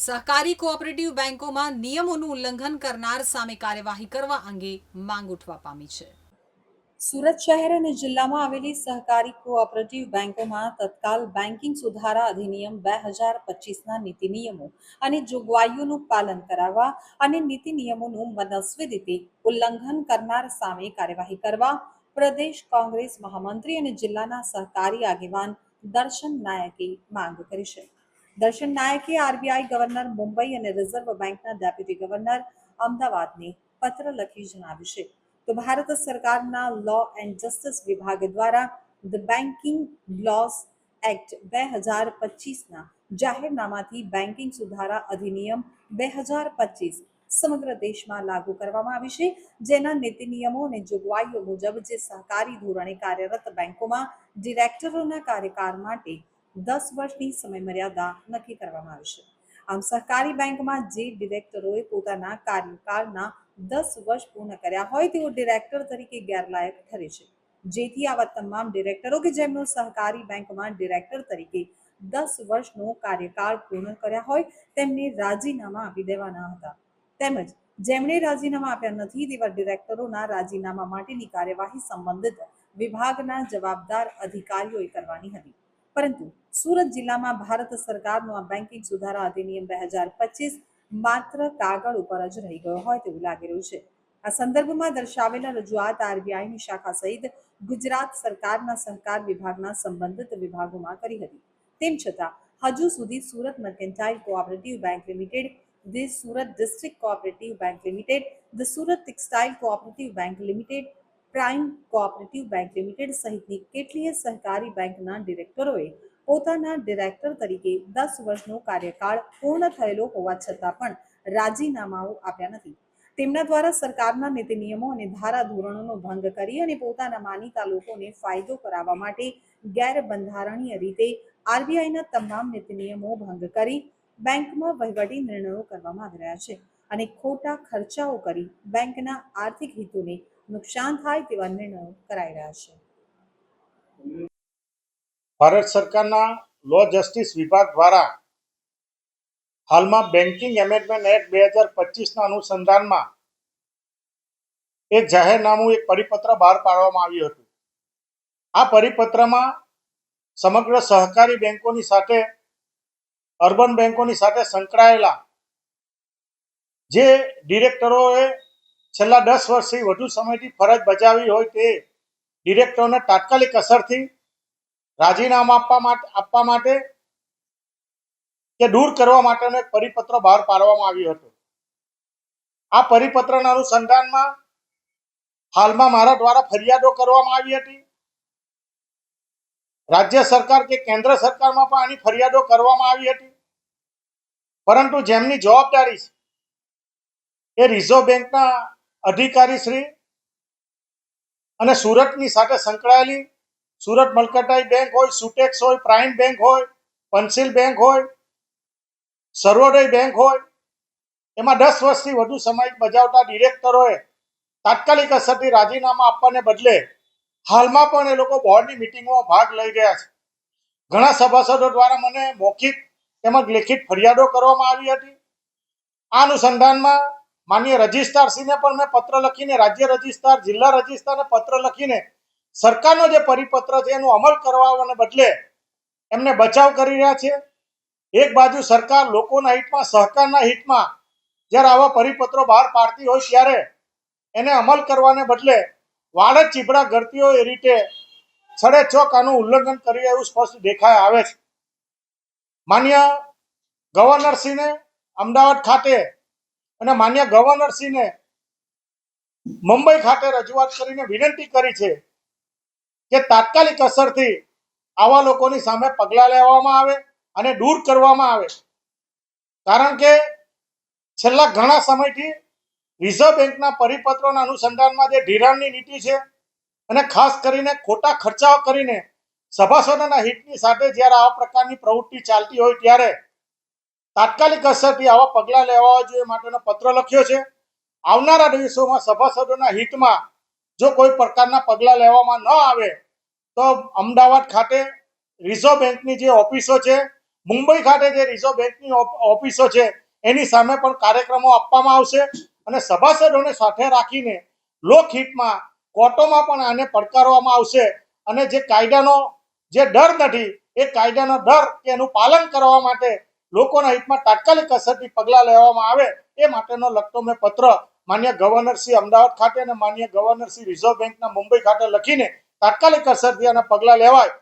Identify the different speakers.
Speaker 1: સહકારી કોઓપરેટિવ બેંકોમાં નિયમોનું ઉલ્લંઘન કરનાર સામે કાર્યવાહી કરવા અંગે માંગ ઉઠવા પામી છે. સુરત શહેર અને જિલ્લામાં આવેલી સહકારી કોઓપરેટિવ બેન્કોમાં તત્કાલ બેન્કિંગ સુધારા અધિનિયમ બે હજાર પચીસના નીતિ નિયમો અને જોગવાઈઓનું પાલન કરાવવા અને નીતિ નિયમોનું મનસ્વી રીતે ઉલ્લંઘન કરનાર સામે કાર્યવાહી કરવા પ્રદેશ કોંગ્રેસ મહામંત્રી અને જિલ્લાના સહકારી આગેવાન દર્શન નાયકે માંગ કરી છે. દર્શન નાયકે, આરબીઆઈ ગવર્નર મુંબઈ અને રિઝર્વ બેંકના ડેપ્યુટી ગવર્નર અમદાવાદને પત્ર લખી જણાવ્યું છે. તો ભારત સરકારના લો એન્ડ જસ્ટિસ વિભાગ દ્વારા ધ બેન્કિંગ લોસ એક્ટ બે હજાર પચીસના જાહેરનામાથી બેન્કિંગ સુધારા અધિનિયમ બે હજાર પચીસ સમગ્ર દેશમાં લાગુ કરવામાં આવી છે, જેના નીતિ નિયમો અને જોગવાઈઓ મુજબ જે સહકારી ધોરણે કાર્યરત બેંકોમાં ડિરેક્ટરોના કાર્યકાળ માટે દસ વર્ષની સમયમર્યાદા નક્કી કરવામાં આવી છે. આમ સહકારી બેંકમાં જે ડિરેક્ટરોએ પોતાના કાર્યકાળના દસ વર્ષ પૂર્ણ કર્યા હોય તેઓ ડિરેક્ટર તરીકે ગેરલાયક ઠરે છે. જેથી આવા તમામ ડિરેક્ટરો કે જેમનો સહકારી બેંકમાં ડિરેક્ટર તરીકે દસ વર્ષનો કાર્યકાળ પૂર્ણ કર્યા હોય તેમને રાજીનામા આપી દેવાના હતા. તેમજ જેમણે રાજીનામા આપ્યા નથી તેવા ડિરેક્ટરોના રાજીનામા માટેની કાર્યવાહી સંબંધિત વિભાગના જવાબદાર અધિકારીઓએ કરવાની હતી. પરંતુ સુરત જિલ્લામાં ભારત સરકારનો આ બેન્કિંગ સુધારા અધિનિયમ બે હજાર પચીસ માત્ર કાગળ ઉપર જ રહી ગયો હોય તેવું લાગી રહ્યું છે. આ સંદર્ભમાં દર્શાવેલા રજૂઆત આરબીઆઈની શાખા સહિત ગુજરાત સરકારના સહકાર વિભાગના સંબંધિત વિભાગોમાં કરી હતી. તેમ છતાં, હજુ સુધી Surat mercantile cooperative bank limited, the Surat district cooperative bank limited, the Surat textile cooperative bank limited prime cooperative bank limited સહિતની કેટલીય સહકારી બેંકના ડિરેક્ટરોએ પોતાના ડિરેક્ટર તરીકે દસ વર્ષનો કાર્યકાળ પૂર્ણ થયેલો હોવા છતાં પણ રાજીનામાઓ આપ્યા નથી. તેમના દ્વારા સરકારના નીતિ નિયમો અને ધારા ધોરણોનો ભંગ કરી અને પોતાના માનીતા લોકોને ફાયદો કરાવવા માટે ગેરબંધારણીય રીતે આરબીઆઈના તમામ નીતિ નિયમો ભંગ કરી બેંકમાં વહીવટી નિર્ણયો કરવામાં આવી રહ્યા છે અને ખોટા ખર્ચાઓ કરી બેંકના આર્થિક હિતોને નુકસાન થાય તેવા નિર્ણયો કરાઈ રહ્યા છે.
Speaker 2: ભારત સરકારના લો જસ્ટિસ વિભાગ દ્વારા હાલમાં બેન્કિંગ એમેન્ડમેન્ટ એક્ટ બે હજાર પચીસના અનુસંધાનમાં એક જાહેરનામું એક પરિપત્ર બહાર પાડવામાં આવ્યું હતું. આ પરિપત્રમાં સમગ્ર સહકારી બેન્કોની સાથે, અર્બન બેન્કોની સાથે સંકળાયેલા જે ડિરેક્ટરોએ છેલ્લા દસ વર્ષથી વધુ સમયથી ફરજ બજાવી હોય તે ડિરેક્ટરોને તાત્કાલિક અસરથી રાજીનામા આપવા માટે આપવા માટે કે દૂર કરવા માટેનો એક પરિપત્ર બહાર પાડવામાં આવ્યો હતો. આ પરિપત્રના અનુસંધાનમાં હાલમાં મારા દ્વારા ફરિયાદો કરવામાં આવી હતી. રાજ્ય સરકાર કે કેન્દ્ર સરકારમાં પણ આની ફરિયાદો કરવામાં આવી હતી. પરંતુ જેમની જવાબદારી છે એ રિઝર્વ બેંકના અધિકારી શ્રી અને સુરતની સાથે સંકળાયેલી સુરત મલકટાઈ બેંક હોય, સુટેક્સ હોય, પ્રાઇમ બેંક હોય પંસિલ બેંક હોય, સર્વોદય બેંક હોય, એમાં દસ વર્ષથી વધુ સમય બજાવતા ડિરેક્ટરોએ તાત્કાલિક અસરથી રાજીનામા આપવાને બદલે હાલમાં પણ એ લોકો બોર્ડની મિટિંગમાં ભાગ લઈ ગયા છે. ઘણા સભાસદો દ્વારા મને મૌખિક તેમજ લેખિત ફરિયાદો કરવામાં આવી હતી. આ અનુસંધાનમાં માન્ય રજિસ્ટ્રારશ્રીને પણ મેં પત્ર લખીને, રાજ્ય રજિસ્ટ્રાર, જિલ્લા રજિસ્ટ્રારને પત્ર લખીને સરકારનો જે પરિપત્ર છે એનો અમલ કરવાને બદલે એમને બચાવ કરી રહ્યા છે. એક બાજુ સરકાર લોકોના હિતમાં, સહકારના હિતમાં જ્યારે આવા પરિપત્રો બહાર પાડતી હોય ત્યારે એને અમલ કરવાને બદલે વાડજ ચીબડા ગળતી એ રીતે છડે ચોક આનું ઉલ્લંઘન કરી એવું સ્પષ્ટ દેખાય આવે છે. માન્ય ગવર્નરશ્રીને અમદાવાદ ખાતે અને માન્ય ગવર્નરશ્રીને મુંબઈ ખાતે રજૂઆત કરીને વિનંતી કરી છે કે તાત્કાલિક અસરથી આવા લોકોની સામે પગલાં લેવામાં આવે અને દૂર કરવામાં આવે. કારણ કે છેલ્લા ઘણા સમયથી રિઝર્વ બેંકના પરિપત્રોના અનુસંધાનમાં જે ધિરાણની નીતિ છે અને ખાસ કરીને ખોટા ખર્ચાઓ કરીને સભાસદોના હિતની સાથે જ્યારે આવા પ્રકારની પ્રવૃત્તિ ચાલતી હોય ત્યારે તાત્કાલિક અસરથી આવા પગલાં લેવા જોઈએ માટેનો પત્ર લખ્યો છે. આવનારા દિવસોમાં સભાસદોના હિતમાં જો કોઈ પ્રકારના પગલાં લેવામાં ન આવે, તો અમદાવાદ ખાતે રિઝર્વ બેંકની જે ઓફિસો છે, મુંબઈ ખાતે જે રિઝર્વ બેંકની ઓફિસો છે, એની સામે પણ કાર્યક્રમો આપવામાં આવશે અને સભાસદોને સાથે રાખીને લોકહિતમાં કોર્ટોમાં પણ આને પડકારવામાં આવશે અને જે કાયદાનો જે ડર નથી, એ કાયદાનો ડર કે એનું પાલન કરવા માટે લોકોના હિતમાં તાત્કાલિક અસરથી પગલાં લેવામાં આવે એ માટેનો લગતો મેં પત્ર માન્ય ગવર્નર શ્રી અમદાવાદ ખાતે અને માન્ય ગવર્નર શ્રી રિઝર્વ બેંકના મુંબઈ ખાતે લખીને તાત્કાલિક અસરથી આના પગલાં લેવાય